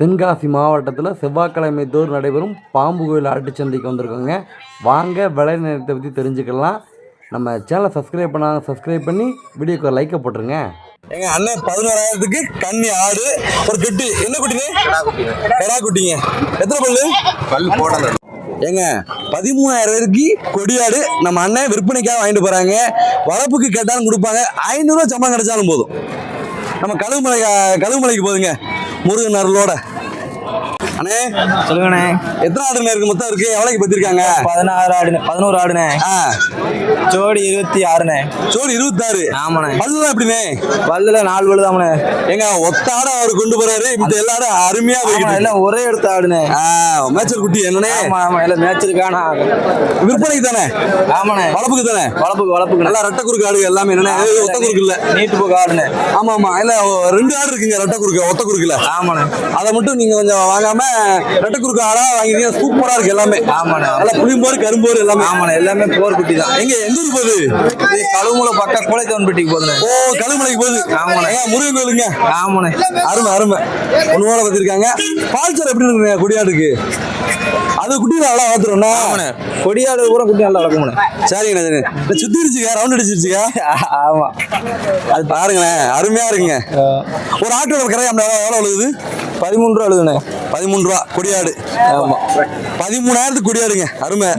தென்காசி மாவட்டத்தில் செவ்வாய்க்கிழமை தோறும் நடைபெறும் பாம்பு கோயில் ஆட்டுச் சந்தைக்கு வந்திருக்கோங்க. வாங்க விலை நிலையத்தை பற்றி தெரிஞ்சுக்கலாம். நம்ம சேனலை சப்ஸ்கிரைப் பண்ணாங்க சப்ஸ்கிரைப் பண்ணி வீடியோக்கு லைக்கை போட்டுருங்க. எங்க அண்ணன் பதினோராயிரத்துக்கு கன்னி ஆடு ஒரு கெட்டு. என்ன குட்டிங்க? கடா குட்டிங்க எத்தனை பல்லு? பல் போடல ஏங்க பதிமூணாயிரம் ரூபாய்க்கு கொடியாடு நம்ம அண்ணன் விற்பனைக்காக வாங்கிட்டு போறாங்க. வளர்ப்புக்கு கேட்டாலும் கொடுப்பாங்க. ஐநூறுரூவா சம்பளம் கிடைச்சாலும் போதும். நம்ம கழுகுமலை கழுகுமலைக்கு போதுங்க. முருகன் அருளோட அண்ணே. சொல்லுங்கண்ணே. எத்தனை ஆடுங்க இருக்கு? மொத்தம் இருக்கு. எவ்வளோக்கு பத்திருக்காங்க? பதினாறு ஆடுனே பதினோரு ஆடுனே ஜோடி இருபத்தி ஆறுண்ணே. சோடி இருபத்தாறு. ஆமாண்ணே. பல்லுலாம் எப்படிண்ணே? பல்லுல நாலு பல்லு தாமண்ணே ஏங்க ஒத்த ஆடை அவர் கொண்டு போறாரு. இந்த எல்லாரும் அருமையா ஆமா போய்கிட்டு எல்லாம் ஒரே எடுத்த ஆடுனே ஆ மேய்ச்சல் குட்டி என்னண்ணே? ஆமா ஆமா எல்லாம் விற்பனைக்கு தானே ஆமாண்ணே. வளர்ப்புக்கு தானே வளப்புக்கு வளப்புக்கு. நல்லா ரெட்டை குறுக்கு ஆடு எல்லாமே என்னண்ணே? ஒத்த குறுக்கு இல்ல நீட்டு போக்கு ஆடுனே ஆமா ஆமா. இல்ல ரெண்டு ஆடு இருக்குங்க ரெட்டை குறுக்கு ஒத்த குறுக்குல. ஆமாண்ணே. அதை மட்டும் நீங்க கொஞ்சம் வாங்காம ரெட்டை குறுக்கு ஆடா வாங்கிட்டீங்க சூப்பரா இருக்கு எல்லாமே. ஆமாண்ணே நல்லா புளிம்போரு கரும்போரு எல்லாமே. ஆமாண்ணே எல்லாமே போர் குட்டி தான். எங்க எந்த ஊர் போகுது? இது கழுவுமுல பக்கம் குலைத்தவன்பட்டிக்கு போதுண்ணே ஓ கழுமலைக்கு போகுது. ஆமாண்ணே. ஏங்க, முருகன் கோயிலுங்க? ஆமாண்ணே. அருமை அருமை. ஒண்ணு வச்சிருக்காங்க பால்ச்சர் எப்படி இருக்குங்க குடியாடுக்கு அது குட்டி நல்லா வளர்த்துறோம்னா கொடியாடு பூரா குட்டி நல்லா வளர்க்கும்ண்ணே. சரிங்கண்ணா சரிங்க இந்த சுத்திருச்சுங்க ரவுண்ட் அடிச்சிருச்சுங்க ஆமா. அது பாருங்களேன் அருமையா இருக்குங்க. ஒரு ஆட்டோட கரையாம எவ்வளோ விழுகுது? பதிமூணு ரூபா எழுதுண்ணே பதிமூணு ரூபா கொடியாடு. ஆமா. பதிமூணாயிரத்துக்கு கொடியாடுங்க அருமை.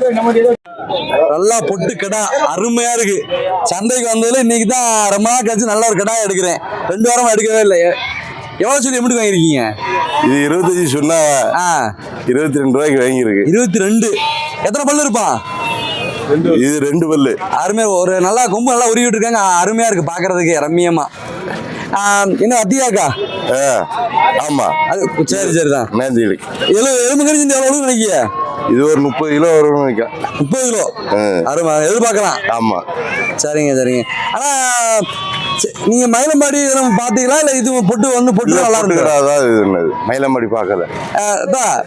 நல்லா பொட்டு கடா அருமையா இருக்கு. சந்தைக்கு வந்ததுல இன்னைக்கு தான் ரொம்ப நாள் கழிச்சு நல்ல ஒரு கடா எடுக்கிறேன். ரெண்டு வாரமா எடுக்கவே இல்லை. எவ்வளோ சொல்லி எப்படி வாங்கியிருக்கீங்க? இது இருபத்தஞ்சி சொன்னா ஆ. இருபத்தி ரெண்டு ரூபாய்க்கு வாங்கியிருக்கு. இருபத்தி ரெண்டு எத்தனை பல்லு இருப்பான் இது ரெண்டு பல்லு. அருமையா ஒரு நல்லா கொம்பு நல்லா உருவிட்டு இருக்காங்க. அருமையா இருக்கு பாக்குறதுக்கு ரம்மியமா. என்ன அத்தியாக்கா ஆமா. அது சரி சரிதான் நேந்தி எழு எலும்பு கணிச்சு எவ்வளவு நினைக்கிய இது ஒரு முப்பது கிலோ வரும்னு நினைக்கிறேன். முப்பது கிலோ. அருமை. எதிர்பார்க்கலாம். ஆமா. சரிங்க சரிங்க. ஆனா சரி, நீங்க மயிலம்பாடி இதெல்லாம் பாத்தீங்களா? இல்ல இது பொட்டு வந்து பொட்டு நல்லா இருக்கு மயிலம்பாடி பார்க்கல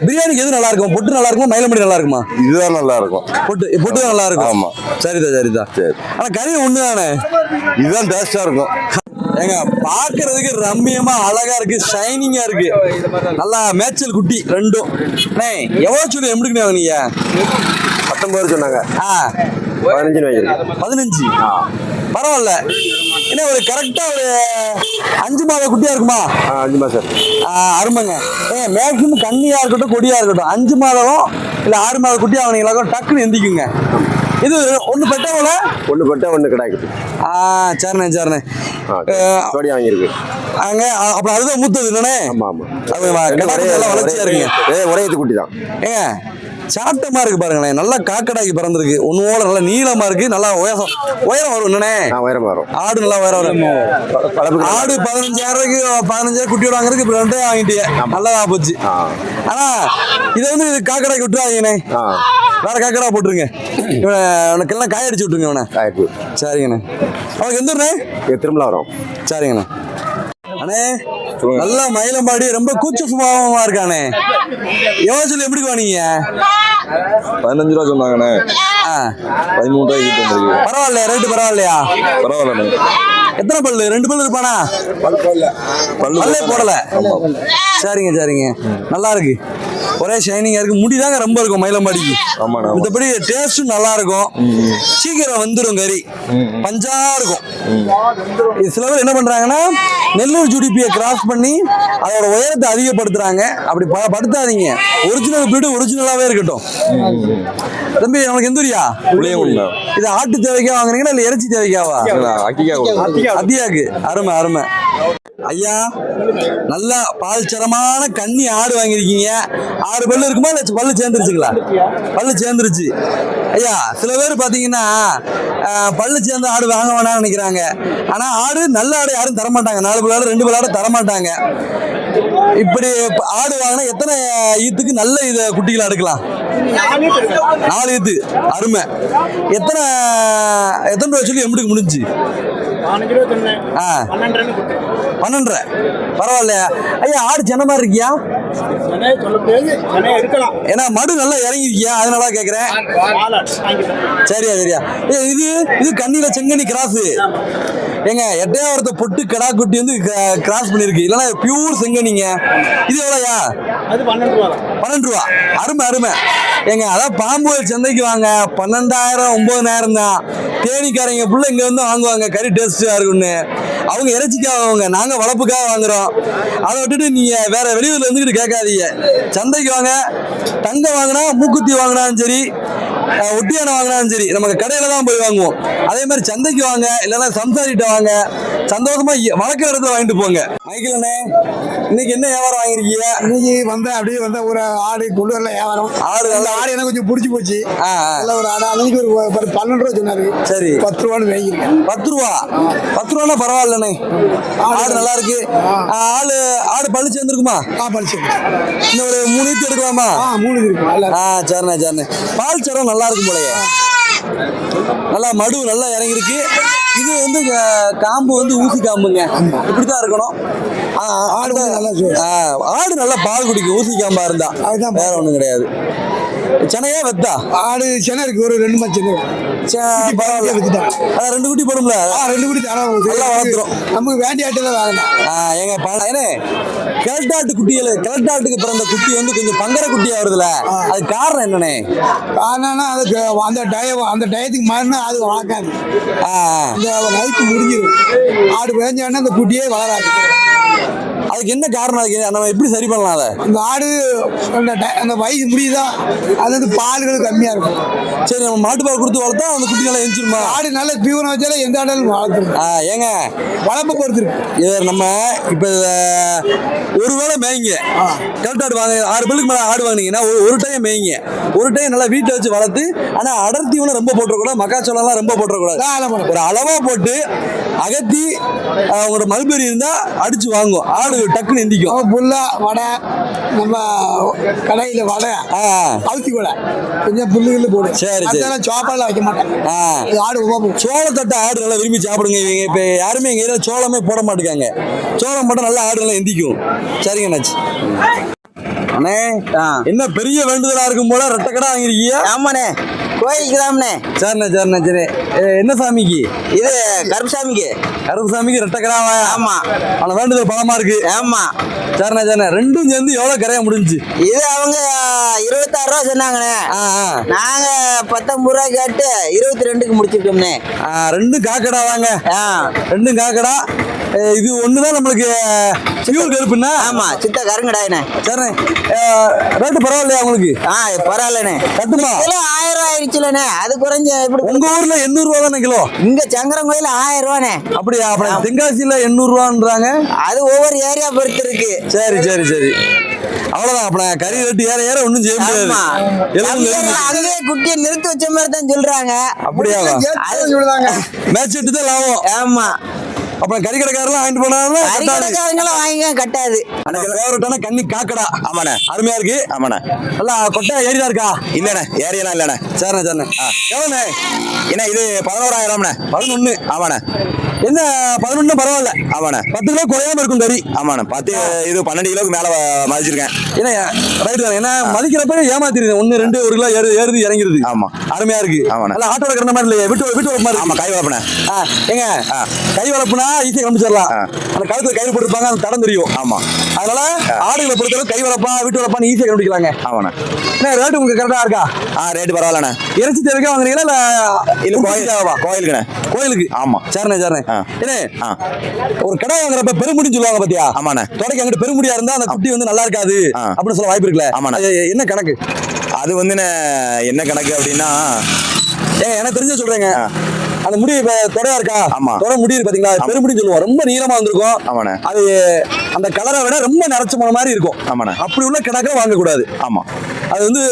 பிரியாணிக்கு எது நல்லா இருக்கும்? பொட்டு நல்லா இருக்குமா? மயிலம்பாடி நல்லா இருக்குமா? இதுதான் நல்லா இருக்கும். பொட்டு பொட்டு தான் நல்லா இருக்கும். ஆமா. சரிதான் சரிதான் சரி. ஆனா கறி ஒண்ணு தானே இதுதான் டேஸ்டா இருக்கும். ஏங்க பாக்குறதுக்கு ரம்மியமா அழகா இருக்கு ஷைனிங்கா இருக்கு. நல்லா மேய்ச்சல் குட்டி ரெண்டும். எவ்வளவு சொல்லி எப்படிங்க நீங்க பத்தொன்பது சொன்னாங்க. ஆ. பதினஞ்சு? பதினஞ்சு பரவாயில்ல. என்ன ஒரு கரெக்டா ஒரு அஞ்சு மாத குட்டியா இருக்குமா? அஞ்சு மாசம் அருமைங்க. ஏங்க மேக்ஸிமம் கண்ணியா இருக்கட்டும் கொடியா இருக்கட்டும் அஞ்சு மாதம் இல்ல ஆறு மாத குட்டி ஆகுனீங்களா டக்குன்னு எந்திக்குங்க. இது ஒண்ணு பெட்டவங்கள ஒன்று பட்டா ஒன்று கிடைக்குது ஆ சரிண்ணே சரிண்ணே. ஜோடி வாங்கியிருக்கு. அங்க அப்புறம் அதுதான் மூத்தது என்னண்ணே ஆமா ஆமா. அது வ- கிடா குட்டி எல்லாம் வளர்ச்சியா இருக்குங்க. ஒரே இது குட்டி தான். ஏங்க? சாட்டமா இருக்கு பாருங்களேன். நல்லா காக்கடாக்கி பிறந்திருக்கு. ஒன்னோட நல்லா நீளமா இருக்கு. நல்லா உயரம். உயரம் வரும் என்னண்ணே? உயரம் வரும். ஆடு நல்லா உயரம் வரும். ஆடு பதினஞ்சாயிரம் ரூபாய்க்கு பதினஞ்சாயிரம் குட்டி வாங்குறதுக்கு இப்போ ரெண்டே வாங்கிட்டியே. நல்லதா போச்சு. ஆ. ஆனா இதை வந்து இது காக்கடாக்கி விட்டுறாங்கண்ணே வேற காக்கடா போட்டுருங்க. இவனை உனக்கெல்லாம் காய அடிச்சு விட்டுருங்க இவனை. சரிங்கண்ணே. அவனுக்கு எந்த திரும்பலாம் வரும் சரிங்கண்ணே. அண்ணே நல்லா மயிலம்பாடி ரொம்ப கூச்ச சுபாவமா இருக்கானே. எவ்வளோ சொல்லி எப்படி வானீங்க பதினஞ்சு ரூபா சொன்னாங்கண்ணே. பதிமூணு ரூபாய்க்கு வந்துருக்கு. பரவாயில்லையா ரேட்டு பரவாயில்லையா? பரவாயில்லண்ணே. எத்தனை பல்லு? ரெண்டு பல்லு இருப்பானா? பல்லு பல்லே போடல. சரிங்க சரிங்க. நல்லா இருக்கு. ஒரே ஷைனிங்கா இருக்கு. முடி தாங்க ரொம்ப இருக்கும் மயிலம்பாடிக்கு. மத்தபடி டேஸ்டும் நல்லா இருக்கும். சீக்கிரம் வந்துடும் கறி. பஞ்சா இருக்கும். சில பேர் என்ன பண்றாங்கன்னா நெல்லூர் ஜுடிபியை கிராஸ் பண்ணி அதோட உயரத்தை அதிகப்படுத்துறாங்க. அப்படி படுத்தாதீங்க. ஒரிஜினல் பீடு ஒரிஜினலாவே இருக்கட்டும். தம்பி நமக்கு எந்த ஊரியா? புளியங்குடிண்ணா. இது ஆட்டு தேவைக்கா வாங்குறீங்களா இல்ல இறைச்சி தேவைக்காவா? அக்கிக்கா அதியாக்கு அருமை அருமை. ஐயா நல்லா பால் சரமான கண்ணி ஆடு வாங்கியிருக்கீங்க. ஆறு பல்லு இருக்குமா இல்லை பல்லு சேர்ந்துருச்சுங்களா? பல்லு சேர்ந்துருச்சு. ஐயா சில பேர் பார்த்தீங்கன்னா பல்லு சேர்ந்து ஆடு வாங்க வேணாம்னு நினைக்கிறாங்க. ஆனால் ஆடு நல்ல ஆடு யாரும் தரமாட்டாங்க. நாலு பல்லு ரெண்டு பல்லு தரமாட்டாங்க. இப்படி ஆடு வாங்கினா எத்தனை ஈத்துக்கு நல்ல இதை குட்டிகளை எடுக்கலாம் நாலு ஈத்து. அருமை. எத்தனை எத்தனை ரூபா சொல்லி எம்பிட்டுக்கு முடிஞ்சு ஆ. பன்னெண்டரை. பரவாயில்லையா? ஐயா ஆடு மாதிரி இருக்கியா? ஏன்னா மடு நல்லா இறங்கிருக்கியா அதனால கேட்குறேன் சரியா சரியா. ஏய், இது இது கண்ணியில செங்கனி கிராஸ். ஏங்க எட்டையாவரத்தை பொட்டு கடா குட்டி வந்து கிராஸ் பண்ணிருக்கு இல்லைன்னா பியூர் செங்கனிங்க. இது எவ்வளோயா? அது பன்னெண்டு ரூபா தான். பன்னெண்டு ரூபா. அருமை அருமை. ஏங்க அதான் பாம்புகள் சந்தைக்கு வாங்க. பன்னெண்டாயிரம் ஒன்பதாயிரம் தான் தேனிக்காரங்க புள்ள இங்க வந்து வாங்குவாங்க கறி டேஸ்டா இருக்கும்னு. அவங்க இறைச்சிக்காக வாங்க நாங்க வளர்ப்புக்காக வாங்குறோம். அதை விட்டுட்டு நீங்க வேற வெளியூர்ல இருந்துக்கிட்டு கேட்காதீங்க. சந்தைக்கு வாங்க தங்கம் வாங்கினா மூக்குத்தி வாங்கினாலும் சரி ஒட்டியான ஒட்டியானம் வாங்கினாலும் சரி நமக்கு கடையில தான் போய் வாங்குவோம். அதே மாதிரி சந்தைக்கு வாங்க இல்லைன்னா சம்சாரிட்ட வாங்க சந்தோஷமா வளர்க்குற இடத்துல வாங்கிட்டு போங்க. மைக்கேல் அண்ணே இன்னைக்கு என்ன வியாபாரம் வாங்கிருக்கீங்க இன்னைக்கு வந்த அப்படியே வந்த ஒரு ஆடு கொண்டு வரல வியாபாரம். ஆடு அந்த நல்லா ஆடு எனக்கு கொஞ்சம் பிடிச்சி போச்சு. நல்ல ஒரு ஆடு. அன்னைக்கு ஒரு பன்னெண்டு ரூபா சொன்னாரு. சரி. பத்து ரூபான்னு வாங்கியிருக்கேன். பத்து ரூபா? பத்து ரூபானா பரவாயில்லண்ணே ஆடு நல்லா இருக்கு. ஆளு ஆடு பழு சேர்ந்துருக்குமா ஆ பழிச்சு இன்னும் ஒரு மூணு ஈத்து எடுக்கலாமா? ஆ மூணு இருக்கு நல்லா ஆ சரிண்ணே சரிண்ணே. பால் சரம் நல்லா இருக்கும் போலயே. நல்லா மடு நல்லா இறங்கிருக்கு இது வந்து காம்பு வந்து ஊசி காம்புங்க. இப்படித்தான் இருக்கணும். ஆடு நல்லா ஆடு நல்லா பால் குடிக்கும். ஊசி காம்பா இருந்தா. அதுதான். வேற ஒண்ணும் கிடையாது. சென்னையா வெத்தா? ஆடு சென்னை இருக்கு. ஒரு ரெண்டு மாச்சு சென்னை ரெண்டு குட்டி போடும்ல. ரெண்டு குடி தரம் நல்லா வளர்த்துரும். நமக்கு வேண்டிய ஆட்டு தான் வாங்கணும் ஆ, ஏங்க கிழட்டாட்டு குட்டியில கிழட்டாட்டுக்கு பிறந்த குட்டி வந்து கொஞ்சம் பங்கர குட்டியா வருதுல. அது காரணம் என்னண்ணே? காரணம்னா அதுக்கு அந்த டயம் அந்த டயத்துக்கு மாறினா அது வளர்க்காது. இந்த நைட்டு முடிஞ்சிடும் ஆடு வேஞ்சானா அந்த குட்டியே வளராது. அதுக்கு என்ன காரணம் அதுக்கு? நம்ம எப்படி சரி பண்ணலாம் அதை? அந்த ஆடு அந்த வயசு முடியுதா? அது வந்து பால்கள் கம்மியாக இருக்கும். சரி நம்ம மாட்டுப்பால் கொடுத்து வளர்த்தா அந்த குட்டி நல்லா எஞ்சிருமா ஆடு நல்ல தீவனம் வச்சாலும் எந்த ஆடாலும் வளர்த்துரும். ஏங்க? வளர்ப்பை பொறுத்து இது நம்ம இப்போ ஒரு வேளை மேய்ங்க. கரெக்டாடு வாங்க ஆறு பல்லுக்கு மேலே ஆடு வாங்கினீங்கன்னா ஒரு ஒரு டைம் மேய்ங்க. ஒரு டைம் நல்லா வீட்டில் வச்சு வளர்த்து ஆனால் அடர்த்தியும் ரொம்ப போட்டுறக்கூடாது மக்காச்சோளம்லாம் ரொம்ப போட்டுறக்கூடாது. ஒரு அளவா போட்டு அகத்தி உங்களோட மல்பெரி இருந்தா அடிச்சு வாங்கும். ஆடு டக்குன்னு எந்திக்கும். புல்லா வடை நம்ம கடையில் வடை ஆ. அவுத்தி வடை கொஞ்சம் புல்லு கில்லு போடு. சரி, சரி. அதெல்லாம் சோப்பாலாம் வைக்க மாட்டேன். ஆடு சோளத்தட்டை ஆடு நல்லா விரும்பி சாப்பிடுங்க. இவங்க இப்போ யாருமே எங்கள் ஏரியாவில் சோளமே போட மாட்டேங்காங்க சோளம் மட்டும் நல்லா ஆடு நல்லா எந்திக்கும். சரிங்க அண்ணாச்சி. அண்ணே என்ன பெரிய வேண்டுதலா இருக்கும் போல ரெட்டை கடை வாங்கிருக்கீங்க ஆமாண்ணே. கோயிலுக்கு தாம்ண்ணே சரிண்ணே சரிண்ணே சரி. என்ன சாமிக்கு? இது கருப்புசாமிக்கு. கருப்பு சாமிக்கு ரெட்டை கடை ஆமா. ஆனால் வேண்டுதல் பலமா இருக்கு. ஆமா. சரிண்ணே சரிண்ணே. ரெண்டும் சேர்ந்து எவ்வளோ கரையா முடிஞ்சுச்சு இது அவங்க இருபத்தாறு ரூபா சொன்னாங்கண்ணே. நாங்க பத்தொன்பது ரூபா கேட்டு இருபத்தி ரெண்டுக்கு முடிச்சிருக்கோம்ண்ணே ரெண்டும் காக்கடா வாங்க. ரெண்டும் காக்கடா. இது ஒண்ணுதான் நம்மளுக்கு பியூர் கருப்புன்னா? ஆமா சித்த கருங்கடாயிண்ணே சரிண்ணே ரேட்டு பரவாயில்லையா உங்களுக்கு? ஆ பரவாயில்லண்ணே. கட்டுமா? கிலோ ஆயிரம் ரூபா ஆயிடுச்சுலண்ணே அது குறைஞ்ச எப்படி உங்க ஊர்ல எண்ணூறு ரூபா தானே கிலோ? இங்க சங்கரங்கோயில் ஆயிரம் ரூபாண்ணே. அப்படியா? அப்புறம் தென்காசியில எண்ணூறு ரூபான்றாங்க அது ஒவ்வொரு ஏரியா பொறுத்து இருக்கு. சரி சரி சரி. அவ்வளவுதான். அப்புறம் கறி ரேட்டு ஏற ஏற ஒண்ணும் செய்ய முடியாது. அங்கேயே குட்டியை நிறுத்தி வச்ச மாதிரி தான் சொல்றாங்க சொல்லுதாங்க மேட்ச் எட்டு தான் லாபம். ஆமா. அப்புறம் கறி கடைக்காரெல்லாம் வாங்கிட்டு போனாலும் அரிக்கடைக்காரங்களும் வாங்கிக்க கட்டாது. ஃபேவரட்டான கன்னி காக்கடா. ஆமாண்ணே. அருமையா இருக்கு. ஆமாண்ணே. நல்லா கொட்டை ஏறிதான் இருக்கா? இல்லண்ணே ஏரியெல்லாம் இல்லண்ணே. சரிண்ணே சரிண்ணே. எவ்வளோண்ணே? ஏன்னா இது பதினோராயிரம்ண்ணே பதினொன்னு. ஆமாண்ணே. என்ன பதினொன்னு பரவாயில்ல. ஆமாண்ணே. பத்து கிலோ குறையாம இருக்கும் கறி. ஆமாண்ணே. பத்து இது பன்னெண்டு கிலோக்கு மேலே மதிச்சிருக்கேன். ஏன்னா ரைட் தான்? ஏன்னா மதிக்கிறப்ப ஏமாத்திருங்க ஒன்னு ரெண்டு ஒரு கிலோ ஏறு ஏறுது இறங்கிருது ஆமா. அருமையா இருக்கு. ஆமாண்ணே. நல்லா ஆட்டோட கிடந்த மாதிரி இல்லையா? வீட்டு வீட்டு வளர்ப்பு மாதிரி ஆமாம் கை வளர்ப்பண்ணே. ஆ, ஏங்க. கை வளர்ப்புனா ஈஸியாக கிளம்பிச்சிடலாம் ஆ. அந்த கழுத்துல கயிறு போட்டிருப்பாங்க அந்த தடம் தெரியும். ஆமாம் அதனால ஆடுகளை பொறுத்தவரை கை வளர்ப்பா வீட்டு வளர்ப்பான்னு ஈஸியாக கண்டுபிடிக்கலாங்க. ஆமாண்ணே. என்ன ரேட்டு உங்களுக்கு கரெக்டாக இருக்கா? ஆ ரேட்டு பரவாயில்லண்ணே. இறைச்சி தேவைக்கா வாங்குறீங்களா இல்லை இல்லை கோயில் கோயிலுக்குண்ணே. கோயிலுக்கு? ஆமா. சரிண்ணே சரிண்ணே. ஒரு கடை வாங்குறப்ப பெருமுடின்னு சொல்லுவாங்க பாத்தியா? ஆமாண்ணே. தொடக்க அங்கிட்டு பெருமுடியா இருந்தா அந்த குட்டி வந்து நல்லா இருக்காது. அப்படின்னு சொல்ல வாய்ப்பு இருக்குல்ல? ஆமாண்ணே. என்ன கணக்கு? அது வந்துண்ணே என்ன கணக்கு அப்படின்னா ஏங்க எனக்கு தெரிஞ்ச சொல்றேங்க. அந்த முடி தொடையா இருக்கா? ஆமா. தொடை முடி பாத்தீங்களா? அது பெருமுடின்னு சொல்லுவோம். ரொம்ப நீளமா வந்திருக்கும். ஆமாண்ணே. அது அந்த கலரை விட ரொம்ப நரைச்ச போன மாதிரி இருக்கும். ஆமாண்ணே. அப்படி உள்ள கிடக்க வாங்கக்கூடாது. ஆமாம் அது வந்து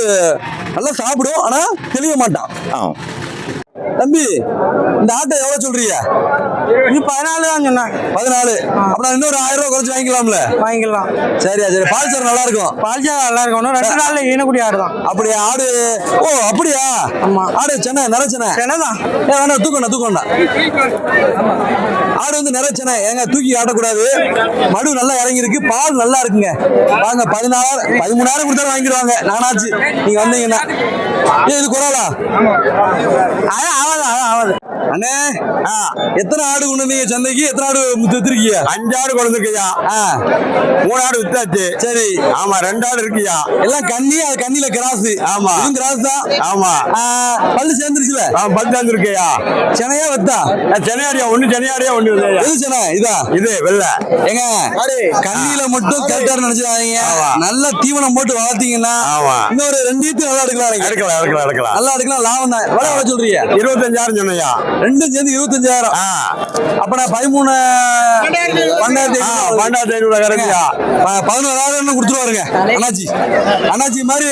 நல்லா சாப்பிடும் ஆனா தெளிய மாட்டான். தம்பி இந்த ஆட்டை எவ்வளவு சொல்றீங்க? இது பதினாலு தான் சொன்னாங்க. பதினாலு. அப்புறம் இன்னொரு ஆயிரம் ரூபாய் குறைச்சு வாங்கிக்கலாம்ல? வாங்கிக்கலாம். சரியா சரி. பால் சார் நல்லா இருக்கும் பால்ஜா நல்லா இருக்கணும் ரெண்டு நாள்ல ஈனக்குடி ஆடு தான். அப்படியா? ஆடு? ஓ அப்படியா? ஆமா. ஆடு சென்னை நிறச்சனை செனதான் ஏ வேணாம் தூக்கணும் தூக்கணும் ஆடு வந்து நிறச்சனை ஏங்க தூக்கி ஆட்டக்கூடாது மடு நல்லா இறங்கி இருக்கு பால் நல்லா இருக்குங்க. வாங்க பதினாலாயிரம் பதிமூணாயிரம் கொடுத்தாலும் வாங்கிடுவாங்க. நானாச்சு. நீங்க வந்தீங்கன்னா. இது குறவலா அதான் ஆகாது அதான் ஆகாது. அண்ணே எத்தனை ஆடு கொண்டு வந்தீங்க சந்தைக்கு? எத்தனை ஆடு வித்துருக்கீங்க அஞ்சு ஆடு கொண்டு இருக்கியா ஆ. மூணு ஆடு வித்தாச்சு. சரி. ஆமா ரெண்டு ஆடு இருக்கியா எல்லாம் கன்னி அது கண்ணில கிராஸ். ஆமா. கிராஸ் தான்? ஆமா. பல்லு சேர்ந்துருச்சுல? ஆ, பத்து ஆண்டு இருக்கியா சென்னையா வத்தா? சென்னையாடியா ஒண்ணு சென்னையாடியா ஒண்ணு எது சென்னை? இதா? இது வெள்ள. ஏங்க கண்ணில மட்டும் கரெக்டா நினைச்சிடாதீங்க. ஆமா. நல்ல தீவனம் போட்டு வளர்த்தீங்கன்னா ஆமா. இன்னொரு ரெண்டு நல்லா எடுக்கலாம். எடுக்கலாம் எடுக்கலாம் நல்லா எடுக்கலாம் லாபம் தான். எவ்வளவு சொல்றீங்க? இருபத்தஞ்சாயிரம் சொன்னையா ரெண்டும் சேர்ந்து இருபத்தஞ்சாயிரம். ஆ. அப்ப நான் பதிமூணு பன்னெண்டாயிரத்தி ஆ, பன்னெண்டாயிரத்தி ஐநூறு கிடைக்குயா பதினோராயிரம் கொடுத்துருவாருங்க அண்ணாச்சி. அண்ணாச்சி மாதிரி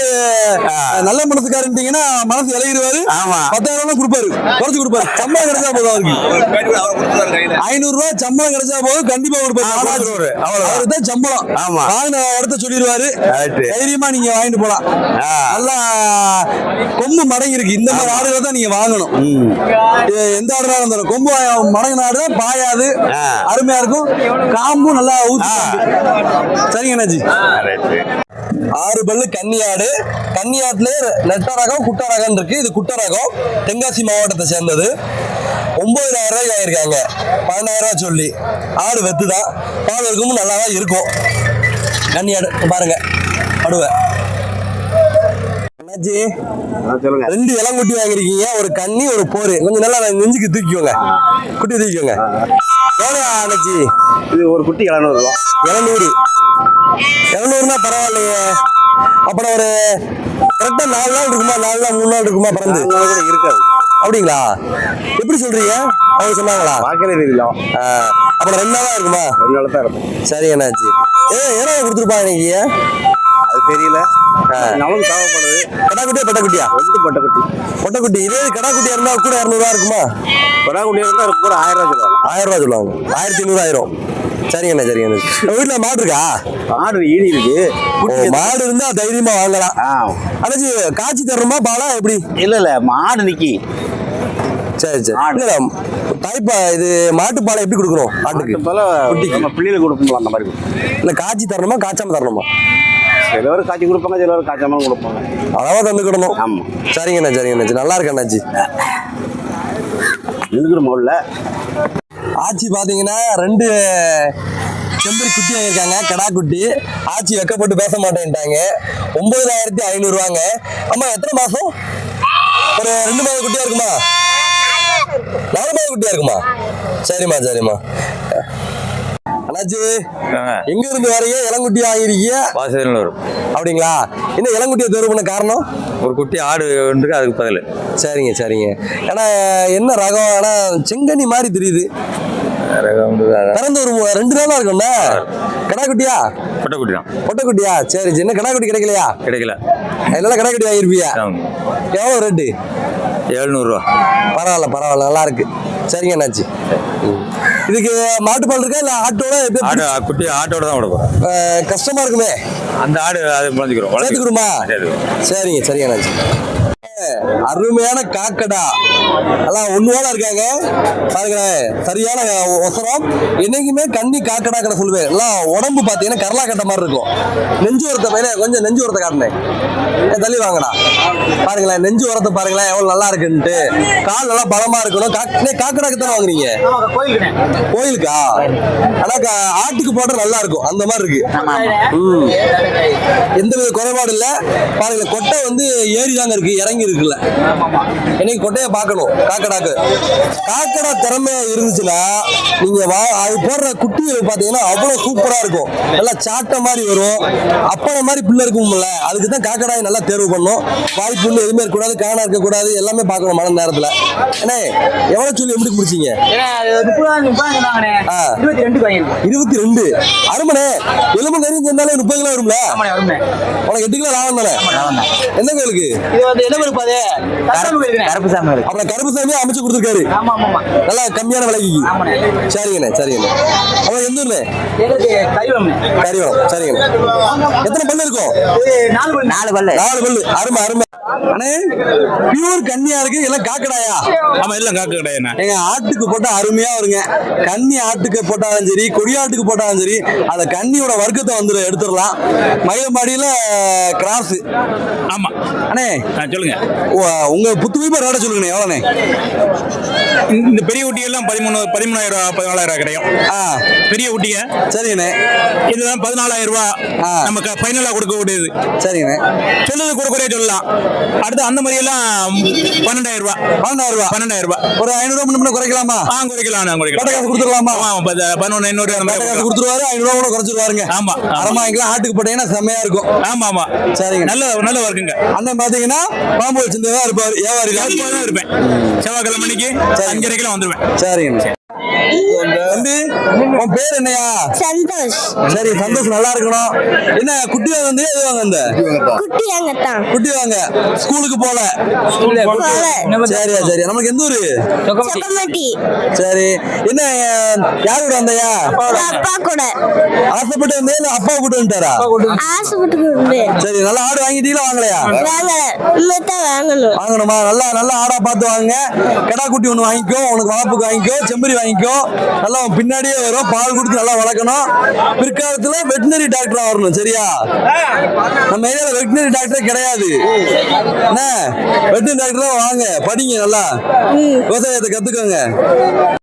நல்ல மனசுக்காரன்ட்டீங்கன்னா மனசு ஆமா. பத்தாயிரம் ரூபாய் கொடுப்பாரு குறைச்சு கொடுப்பாரு. சம்பளம் கிடைச்சா போதும் அவருக்கு. ஐநூறு ரூபாய் சம்பளம் கிடைச்சா போதும் கண்டிப்பா கொடுப்பாரு. அவருக்கு தான் சம்பளம். ஆமா. வாங்கின இடத்த சொல்லிடுவாரு. தைரியமா நீங்க வாங்கிட்டு போலாம். நல்லா கொம்பு மடங்கி இருக்கு. இந்த மாதிரி ஆடுகளை தான் நீங்க வாங்கணும். எந்த ஆடுனாலும் இருந்தாலும் கொம்பு மடங்கின ஆடு தான் பாயாது. அருமையா இருக்கும். காம்பும் நல்லா ஊத்தி. சரிங்க அண்ணாச்சி. ஆறு பல்லு கன்னியாடு. கன்னியாட்டுலயே நெட்ட ரகம் குட்ட ரகம் இருக்கு. இது குட்ட ரகம். தென்காசி மாவட்டத்தை சேர்ந்தது. ஒன்பதாயிரம் ரூபாய்க்கு வாங்கியிருக்காங்க. பன்னெண்டாயிரம் ரூபாய் சொல்லி. ஆடு வெத்து தான் பால் இருக்கும் நல்லா தான் இருக்கும். கன்னியாடு பாருங்க. படுவை. அண்ணாச்சி சொல்லுங்க. ரெண்டு இளங்குட்டி வாங்கியிருக்கீங்க ஒரு கன்னி ஒரு போரு. கொஞ்சம் நல்லா நெஞ்சுக்கு தூக்கிக்கோங்க. குட்டி தூக்கிக்கோங்க. எவ்வளோ அண்ணாச்சி இது ஒரு குட்டி எழுநூறு ரூபா. இரநூறு இரநூறுனா பரவாயில்லையே. அப்புறம் ஒரு கரெக்டாக நாலு நாள் இருக்குமா? நாலு நாள் மூணு நாள் இருக்குமா பிறந்து? இருக்காது. அப்படிங்களா? எப்படி சொல்றீங்க? அவங்க சொன்னாங்களா? பார்க்கவே தெரியல. அப்புறம் ரெண்டு நாளா இருக்குமா? ரெண்டு நாள் தான் இருக்கும். சரி என்னாச்சு? ஏ ஏன்னா கொடுத்துருப்பாங்க இன்னைக்கு? அது தெரியல. நமக்கு தேவைப்படுது. கடாக்குட்டியா பெட்டக்குட்டியா? ரெண்டு பட்டை குட்டி பொட்டைக்குட்டி. இதே கடாக்குட்டியா இருந்தா கூட இரநூறுவா இருக்குமா? இருந்தால் அதுக்கு கூட ஆயிரம் ரூபா சொல்லுவாங்க. ஆயிரம் ரூபா சொல்லுவாங்க. ஆயிரத்தி ஐநூறு ஆயிரம். சரிங்கண்ணா சரிங்கண்ணா. வீட்டுல மாடு இருக்கா? ஆடு ஈடு இருக்கு. மாடு இருந்தா தைரியமா வாங்கலாம். ஆ. அண்ணாச்சி காய்ச்சி தரணுமா பாலா எப்படி? இல்ல இல்ல மாடு நிக்கி. சரி சரி. மாடு. இல்ல இது மாட்டு பாலை எப்படி கொடுக்கணும் ஆட்டுக்கு? போல நம்ம பிள்ளைகளுக்கு கொடுப்போம்ல அந்த மாதிரி இல்ல காய்ச்சி தரணுமா காய்ச்சாம தரணுமா? சிலவர் காய்ச்சி கொடுப்பாங்க சிலவர் காய்ச்சாம கொடுப்பாங்க. அளவா தந்துக்கிடணும். ஆமா. சரிங்கண்ணா சரிங்கண்ணா நல்லா இருக்கு அண்ணாச்சி. இருக்கிற முதல்ல. ஆச்சி பாத்தீங்கன்னா ரெண்டு செம்பரி குட்டி வாங்கியிருக்காங்க கடா குட்டி. ஆச்சி வெக்கப்பட்டு பேச மாட்டேன்ட்டாங்க. ஒன்பதாயிரத்தி ஐநூறுவாங்க. அம்மா எத்தனை மாசம்? ஒரு ரெண்டு மாத குட்டியா இருக்குமா? நாலு மாத குட்டியா இருக்குமா? சரிம்மா சரிம்மா. அண்ணாச்சி எங்க இருந்து வரீங்க இளங்குட்டி வாங்கிருக்கீங்க வாசல் அப்படிங்களா? என்ன இளங்குட்டியை தேர்வு பண்ண காரணம்? ஒரு குட்டி ஆடு இருக்கு அதுக்கு பதில். சரிங்க சரிங்க. ஏன்னா என்ன ரகம்? ஆனா செங்கனி மாதிரி தெரியுது. பிறந்து ஒரு ரெண்டு நாளா இருக்கும்ல? கடாக்குட்டியா? பொட்டைக்குட்டி தான் பொட்டைக்குட்டியா? சரி என்ன கடாக்குட்டி கிடைக்கலையா? கிடைக்கல. அதனால கடாக்குட்டி வாங்கிருப்பியா எவ்வளோ ரேட்டு எழுநூறுவா. பரவாயில்ல பரவாயில்ல. நல்லா இருக்கு. சரிங்க அண்ணாச்சி. இதுக்கு மாட்டுப்பால் இருக்கா இல்ல ஆட்டோட ஆடு குட்டி ஆட்டோட தான் அஹ், கஷ்டமா இருக்குமே. அந்த ஆடு அது முளைஞ்சிக்கிறோம் சேர்த்துக்கிடுமா சரிங்க சரிங்க அண்ணாச்சி. அருமையான காக்கடா. எல்லாம் ஒண்ணுவோட இருக்காங்க? பாருங்களேன் சரியான ஒசரம். என்னைக்குமே கண்ணி காக்கடா கடை சொல்லுவேன். எல்லாம் உடம்பு பார்த்தீங்கன்னா கரலா கட்ட மாதிரி இருக்கும். நெஞ்சு உரத்தை பையனே கொஞ்சம் நெஞ்சு உரத்தை காட்டினேன். தள்ளி வாங்கடா பாருங்களேன் நெஞ்சு உரத்தை பாருங்களேன் எவ்வளவு நல்லா இருக்குன்ட்டு. கால் நல்லா பலமா இருக்கணும். காக்கடாக்கு தானே வாங்குறீங்க கோயிலுக்கா? ஆனா ஆட்டுக்கு போட்டா நல்லா இருக்கும். அந்த மாதிரி இருக்கு. எந்த வித குறைபாடு இல்ல. பாருங்க கொட்டை வந்து ஏறி தாங்க இருக்கு. இறங்கி இருக்குல்ல? இன்னைக்கு கொட்டையை பார்க்கணும். காக்கடாக்கு. காக்கடா திறமை இருந்துச்சுன்னா நீங்க வா அது போடுற குட்டிகள் பாத்தீங்கன்னா அவ்வளவு சூப்பரா இருக்கும். நல்லா சாட்டை மாதிரி வரும். அப்பளம் மாதிரி பிள்ளை இருக்கும்ல அதுக்கு தான் காக்கடாயை நல்லா தேர்வு பண்ணும். வாய் புண்ணு எதுவுமே இருக்கக்கூடாது காணா இருக்கக்கூடாது எல்லாமே பார்க்கணும் மன நேரத்துல. அண்ணே எவ்வளவு சொல்லி எப்படி முடிச்சீங்க ஆ. இருபத்தி ரெண்டு அருமனே எலும்பு கறி சேர்ந்தாலே முப்பது கிலோ வரும்ல? உனக்கு எட்டு கிலோ லாபம் தானே? எந்த கோயிலுக்கு கருப்பு சாமி. அப்புறம் கருப்பு சாமியே அமைச்சு கொடுத்துருக்காரு. நல்லா கம்மியான விலைக்கு. சரிங்கண்ணே சரிங்கண்ணே. அப்புறம் எந்த ஊர்ல கரிவளம் சரிங்கண்ணே. எத்தனை பல்லு இருக்கும்? நாலு பல்லு. நாலு பல்லு. அருமை அருமை. அண்ணே பியூர் கன்னியா இருக்கு எல்லாம் காக்கடாயா? ஆமா எல்லாம் காக்க கிடையாது எங்க ஆட்டுக்கு போட்டா அருமையா வருங்க. கன்னி ஆட்டுக்கு போட்டாலும் சரி கொடியாட்டுக்கு போட்டாலும் சரி அந்த கன்னியோட வர்க்கத்தை வந்து எடுத்துடலாம். மயிலம்பாடியில கிராஸ் ஆமா. அண்ணே சொல்லுங்க. உ- உங்க புத்து வைப்பா ரேட சொல்லுங்கண்ணே எவ்வளோண்ணே? இந்த பெரிய ஊட்டி எல்லாம் பதிமூணு பதிமூணாயிரம் ரூபா பதினாலாயிரம் கிடைக்கும். ஆ. பெரிய ஊட்டிய சரிங்கண்ணே இதுதான் பதினாலாயிரம் ரூபா. நமக்கு ஃபைனலா கொடுக்க கூடியது சரிங்கண்ணே சொல்லுது கொடுக்குறே சொல்லலாம். அடுத்து அந்த மாதிரி எல்லாம் பன்னெண்டாயிரம் ரூபா பன்னெண்டாயிரம் ரூபா பன்னெண்டாயிரம் ரூபா ஒரு ஐநூறு ரூபா முன்ன குறைக்கலாமா? ஆ குறைக்கலாம் நான் குறைக்கலாம். காசு கொடுத்துடலாமா? ஆமா பத்து- பதினொன்னு ஐநூறு அந்த மாதிரி காசு. கொடுத்துருவாரு ஐநூறு ரூபா கூட குறைச்சிருவாருங்க. ஆமா, ஆமா. அறமா வாங்கிக்கலாம் ஆட்டுக்கு போட்டீங்கன்னா செம்மையா இருக்கும். ஆமா ஆமா. சரிங்க. நல்ல நல்ல ஒர்க்குங்க அண்ணன் பாத்தீங்கன்னா பாம்பு வச்சிருந்ததா இருப்பாரு தான் இருப்பேன். செவ்வாய்க்கிழமை மணிக்கு அஞ்சரைக்கெல்லாம் வந்துருவேன். சரிங்க. தம்பி உன் பேர் என்னையா? சந்தோஷ். சரி சந்தோஷ் நல்லா இருக்கணும். என்ன குட்டி வாங்க வந்து எது வாங்க அந்த குட்டி அங்கத்தான் குட்டி வாங்க. ஸ்கூலுக்கு போல. சரியா சரி நமக்கு எந்த ஊரு? சரி. என்ன யார் கூட வந்தையா? அப்பா கூட ஆசைப்பட்டு வந்தே அப்பா கூட்டு வந்துட்டாரா? ஆசைப்பட்டு சரி நல்லா ஆடு வாங்கிட்டீங்களா வாங்கலையா? வாங்க வாங்கணும். வாங்கணுமா? நல்லா நல்லா ஆடா பார்த்து வாங்க கடா குட்டி ஒன்று வாங்கிக்கோ உனக்கு வளர்ப்புக்கு வாங்கிக்கோ. செம்பரி வாங்கிக்கோ. நல்லா பின்னாடியே வரும். பால் கொடுத்து நல்லா வளர்க்கணும். பிற்காலத்துல வெட்டினரி டாக்டரா வரணும் சரியா? நம்ம ஏரியால வெட்டினரி டாக்டரே கிடையாது. என்ன? வெட்டினரி டாக்டரா வாங்க. படிங்க நல்லா. விவசாயத்தை கத்துக்கோங்க.